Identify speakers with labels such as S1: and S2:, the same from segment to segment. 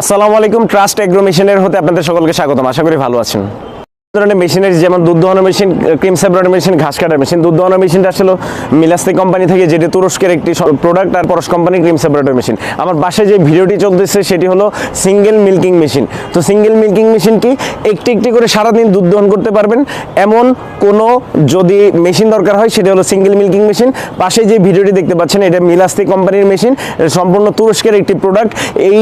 S1: আসসালামু আলাইকুম trust agro মিশনের হতে আপনাদের সকলকে স্বাগতম। আশা করি ভালো আছেন। ধরনের মেশিনের, যেমন দুধ দোহানো মেশিন, ক্রিম সেপারেটর মেশিন, ঘাস কাটার মেশিন, দুধ দোহানো মেশিনটা আসলে মিলাস্তি কোম্পানি থেকে যেটি তুরস্কের একটি প্রোডাক্ট আর Porosh company cream separator machine. আমার বাসায় যে ভিডিওটি চলতেছে সেটি হলো সিঙ্গেল মিল্কিং মেশিন তো সিঙ্গেল মিল্কিং মেশিন কি? একটি একটি করে সারাদিন দুধ দহন করতে পারবেন। এমন কোনো যদি মেশিন দরকার হয়, সেটা হলো সিঙ্গেল মিল্কিং মেশিন পাশে যে ভিডিওটি দেখতে পাচ্ছেন, এটা মিলাস্তি কোম্পানির মেশিন সম্পূর্ণ তুরস্কের একটি প্রোডাক্ট এই,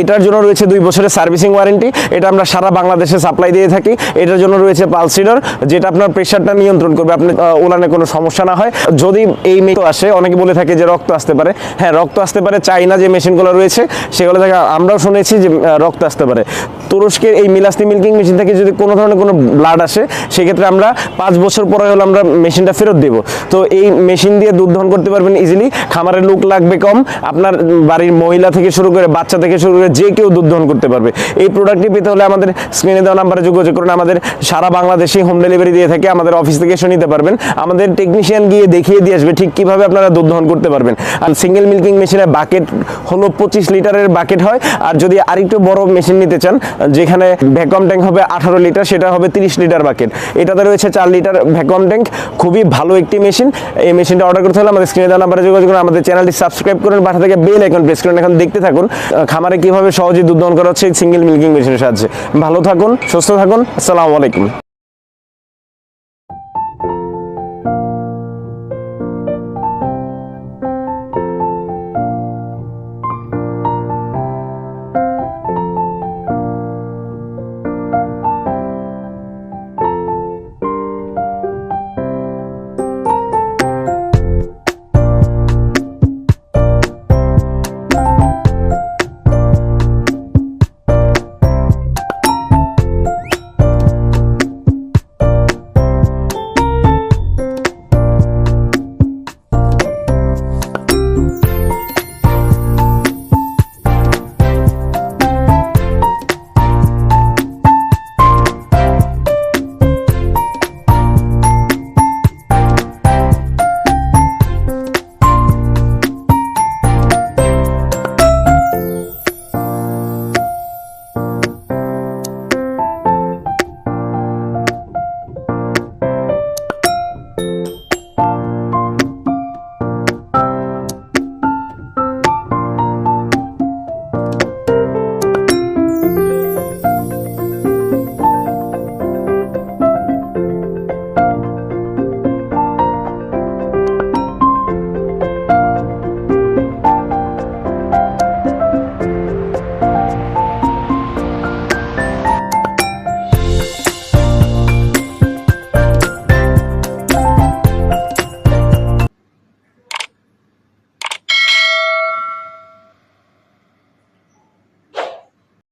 S1: এটার জন্য রয়েছে দুই বছরের সার্ভিসিং ওয়ারেন্টি এটা আমরা সারা বাংলাদেশে সাপ্লাই দিয়ে থাকি। এটার জন্য রয়েছে পালসিডর যেটা আপনার প্রেশারটা নিয়ন্ত্রণ করবে। আপনি আহ, ওলানে কোনো সমস্যা না হয়। যদি এই মেশিন আসে অনেকে বলে থাকে যে রক্ত আসতে পারে। হ্যাঁ রক্ত আসতে পারে। চাইনা যে মেশিনগুলো রয়েছে সেগুলো থেকে আমরাও শুনেছি যে রক্ত আসতে পারে। তুরস্কের এই মিলাস্তি মিল্কিং মেশিন থেকে যদি কোনো ধরনের কোনো ব্লাড আসে সেক্ষেত্রে আমরা পাঁচ বছর পরে হলে আমরা মেশিনটা ফেরত দেব। তো এই মেশিন দিয়ে দুধ দহন করতে পারবেন ইজিলি খামারের লোক লাগবে কম। আপনার বাড়ির মহিলা থেকে শুরু করে বাচ্চা থেকে শুরু করে যে কেউ দুধ দহন করতে পারবে। এই প্রোডাক্টটি পেতে হলে আমাদের স্ক্রিনে দেওয়া নাম্বারে যোগাযোগ করুন। আমাদের সারা বাংলাদেশে হোম ডেলিভারি দিয়ে থাকে, আমাদের অফিস থেকে এসে নিতে পারবেন। আমাদের টেকনিশিয়ান গিয়ে দেখিয়ে দিয়ে আসবে ঠিক কীভাবে আপনারা দুধ দহন করতে পারবেন। আর সিঙ্গেল মিল্কিং মেশিনের বাকেট হলো পঁচিশ লিটারের বাকেট হয়, আর যদি আরেকটু বড় মেশিন নিতে চান, যেখানে ভ্যাকুয়াম ট্যাঙ্ক হবে আঠারো লিটার, সেটা হবে তিরিশ লিটার বাকেট এটাতে রয়েছে চার লিটার ভ্যাকুয়াম ট্যাঙ্ক খুবই ভালো একটি মেশিন এই মেশিনটা অর্ডার করতে হলে আমাদের স্ক্রিনে দেওয়া নাম্বারে যোগাযোগ করুন, আমাদের চ্যানেলটি সাবস্ক্রাইব করুন পাশে থেকে বেল এখন প্রেস করুন, এখন দেখতে থাকুন খামারে কীভাবে সহজে দুধ দহন করা হচ্ছে সিঙ্গেল মিল্কিং মেশিনের সাহায্যে। ভালো থাকুন, সুস্থ থাকুন, আসসালামু আলাইকুম। жертвы.